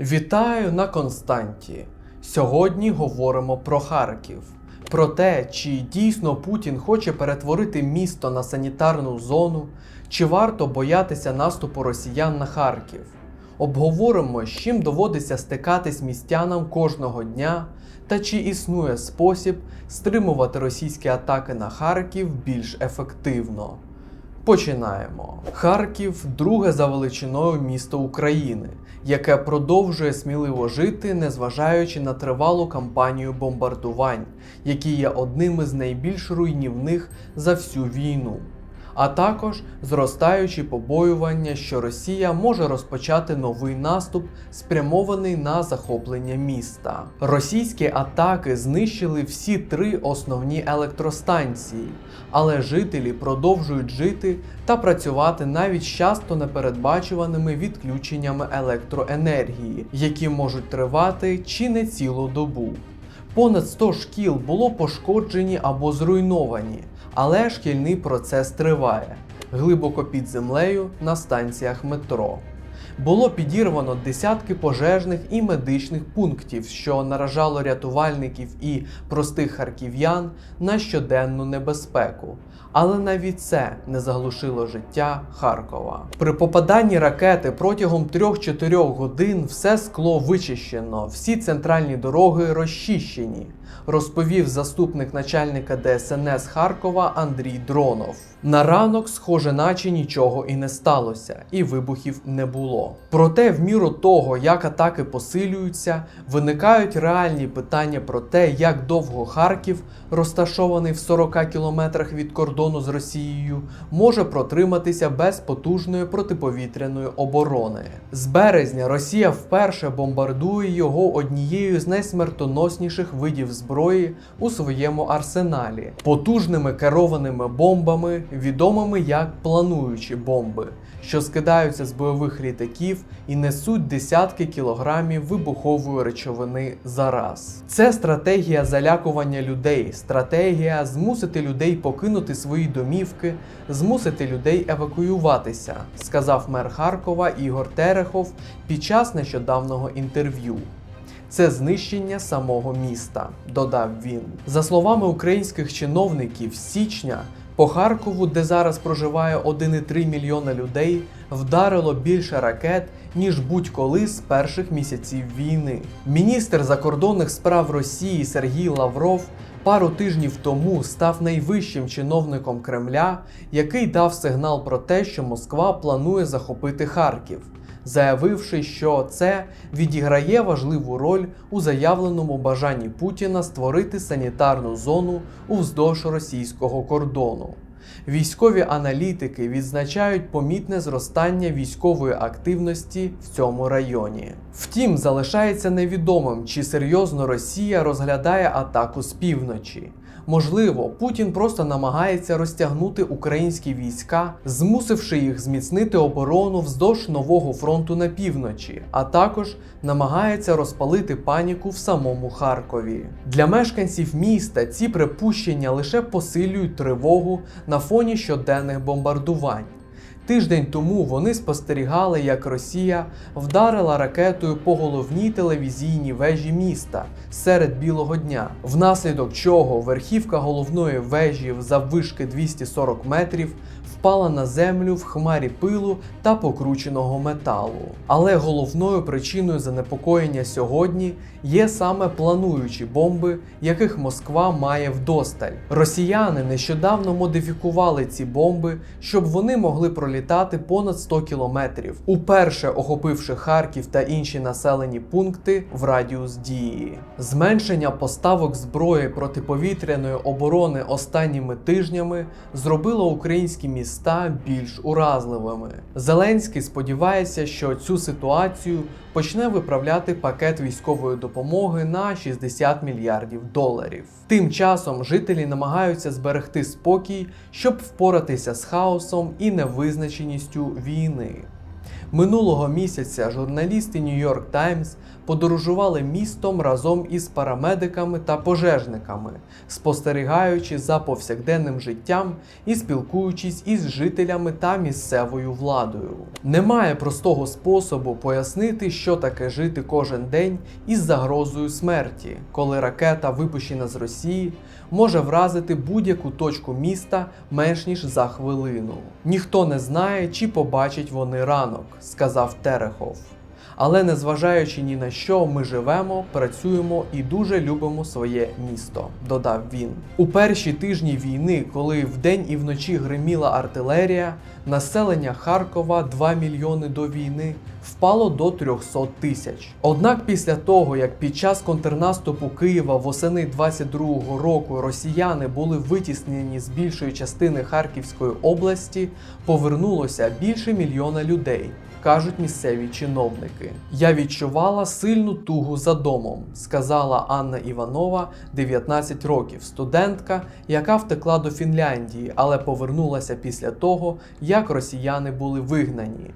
Вітаю на Константі. Сьогодні говоримо про Харків, про те, чи дійсно Путін хоче перетворити місто на санітарну зону, чи варто боятися наступу росіян на Харків. Обговоримо, з чим доводиться стикатись містянам кожного дня, та чи існує спосіб стримувати російські атаки на Харків більш ефективно. Починаємо. Харків друге за величиною місто України, яке продовжує сміливо жити, незважаючи на тривалу кампанію бомбардувань, які є одним із найбільш руйнівних за всю війну. А також зростаючі побоювання, що Росія може розпочати новий наступ, спрямований на захоплення міста. Російські атаки знищили всі три основні електростанції, але жителі продовжують жити та працювати навіть часто непередбачуваними відключеннями електроенергії, які можуть тривати чи не цілу добу. Понад 100 шкіл було пошкоджені або зруйновані, але шкільний процес триває глибоко під землею на станціях метро. Було підірвано десятки пожежних і медичних пунктів, що наражало рятувальників і простих харків'ян на щоденну небезпеку. Але навіть це не заглушило життя Харкова. При попаданні ракети протягом 3-4 годин все скло вичищено, всі центральні дороги розчищені, розповів заступник начальника ДСНС Харкова Андрій Дронов. На ранок, схоже, наче нічого і не сталося, і вибухів не було. Проте, в міру того, як атаки посилюються, виникають реальні питання про те, як довго Харків, розташований в 40 кілометрах від кордону з Росією, може протриматися без потужної протиповітряної оборони. З березня Росія вперше бомбардує його однією з найсмертоносніших видів зброї у своєму арсеналі потужними керованими бомбами, відомими як плануючі бомби, що скидаються з бойових літаків і несуть десятки кілограмів вибухової речовини за раз. Це стратегія залякування людей, стратегія змусити людей покинути свої домівки, змусити людей евакуюватися, сказав мер Харкова Ігор Терехов під час нещодавнього інтерв'ю. Це знищення самого міста, додав він. За словами українських чиновників, з січня по Харкову, де зараз проживає 1,3 мільйона людей, вдарило більше ракет, ніж будь-коли з перших місяців війни. Міністр закордонних справ Росії Сергій Лавров пару тижнів тому став найвищим чиновником Кремля, який дав сигнал про те, що Москва планує захопити Харків заявивши, що це відіграє важливу роль у заявленому бажанні Путіна створити санітарну зону уздовж російського кордону. Військові аналітики відзначають помітне зростання військової активності в цьому районі. Втім, залишається невідомим, чи серйозно Росія розглядає атаку з півночі. Можливо, Путін просто намагається розтягнути українські війська, змусивши їх зміцнити оборону вздовж нового фронту на півночі, а також намагається розпалити паніку в самому Харкові. Для мешканців міста ці припущення лише посилюють тривогу на фоні щоденних бомбардувань. Тиждень тому вони спостерігали, як Росія вдарила ракетою по головній телевізійній вежі міста серед білого дня, внаслідок чого верхівка головної вежі заввишки 240 метрів впала на землю в хмарі пилу та покрученого металу. Але головною причиною занепокоєння сьогодні є саме плануючі бомби, яких Москва має вдосталь. Росіяни нещодавно модифікували ці бомби, щоб вони могли пролітати понад 100 кілометрів, уперше охопивши Харків та інші населені пункти в радіус дії. Зменшення поставок зброї протиповітряної оборони останніми тижнями зробило українські міста більш уразливими. Зеленський сподівається, що цю ситуацію почне виправляти пакет військової допомоги на 60 мільярдів доларів. Тим часом жителі намагаються зберегти спокій, щоб впоратися з хаосом і невизначеністю війни. Минулого місяця журналісти New York Times подорожували містом разом із парамедиками та пожежниками, спостерігаючи за повсякденним життям і спілкуючись із жителями та місцевою владою. Немає простого способу пояснити, що таке жити кожен день із загрозою смерті, коли ракета, випущена з Росії, може вразити будь-яку точку міста менш ніж за хвилину. Ніхто не знає, чи побачать вони ранок, сказав Терехов. Але незважаючи ні на що, ми живемо, працюємо і дуже любимо своє місто, додав він. У перші тижні війни, коли вдень і вночі гриміла артилерія, населення Харкова 2 мільйони до війни впало до 300 тисяч. Однак після того, як під час контрнаступу Києва восени 22-го року росіяни були витіснені з більшої частини Харківської області, повернулося більше мільйона людей кажуть місцеві чиновники. Я відчувала сильну тугу за домом, сказала Анна Іванова, 19 років, студентка, яка втекла до Фінляндії, але повернулася після того, як росіяни були вигнані.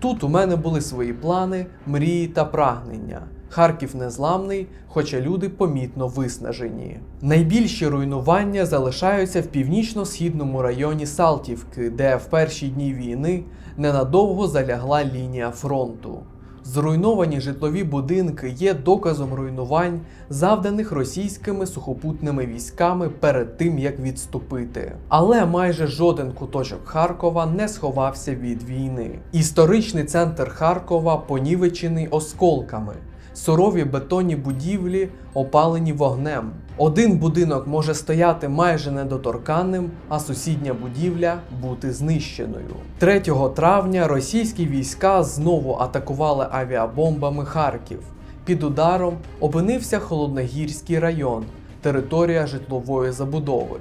Тут у мене були свої плани, мрії та прагнення. Харків незламний, хоча люди помітно виснажені. Найбільші руйнування залишаються в північно-східному районі Салтівки, де в перші дні війни ненадовго залягла лінія фронту. Зруйновані житлові будинки є доказом руйнувань, завданих російськими сухопутними військами перед тим як відступити. Але майже жоден куточок Харкова не сховався від війни. Історичний центр Харкова понівечений осколками. Сурові бетонні будівлі опалені вогнем. Один будинок може стояти майже недоторканним, а сусідня будівля бути знищеною. 3 травня російські війська знову атакували авіабомбами Харків. Під ударом опинився Холодногірський район, територія житлової забудови.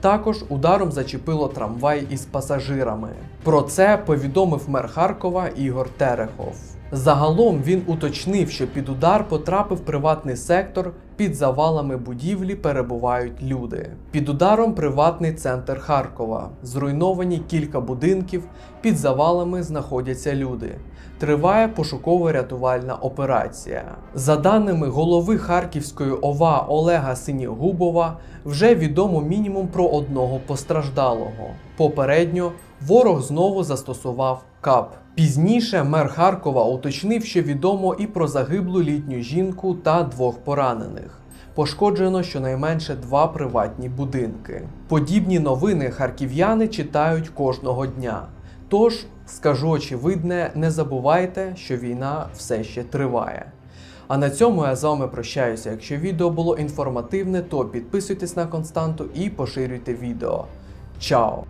Також ударом зачепило трамвай із пасажирами. Про це повідомив мер Харкова Ігор Терехов. Загалом він уточнив, що під удар потрапив приватний сектор, під завалами будівлі перебувають люди. Під ударом приватний центр Харкова. Зруйновані кілька будинків, під завалами знаходяться люди. Триває пошуково-рятувальна операція. За даними голови Харківської ОВА Олега Синігубова, вже відомо мінімум про одного постраждалого. Попередньо ворог знову застосував КАП. Пізніше мер Харкова уточнив, що відомо і про загиблу літню жінку та двох поранених. Пошкоджено щонайменше два приватні будинки. Подібні новини харків'яни читають кожного дня. Тож, скажу очевидне, не забувайте, що війна все ще триває. А на цьому я з вами прощаюся. Якщо відео було інформативне, то підписуйтесь на константу і поширюйте відео. Чао!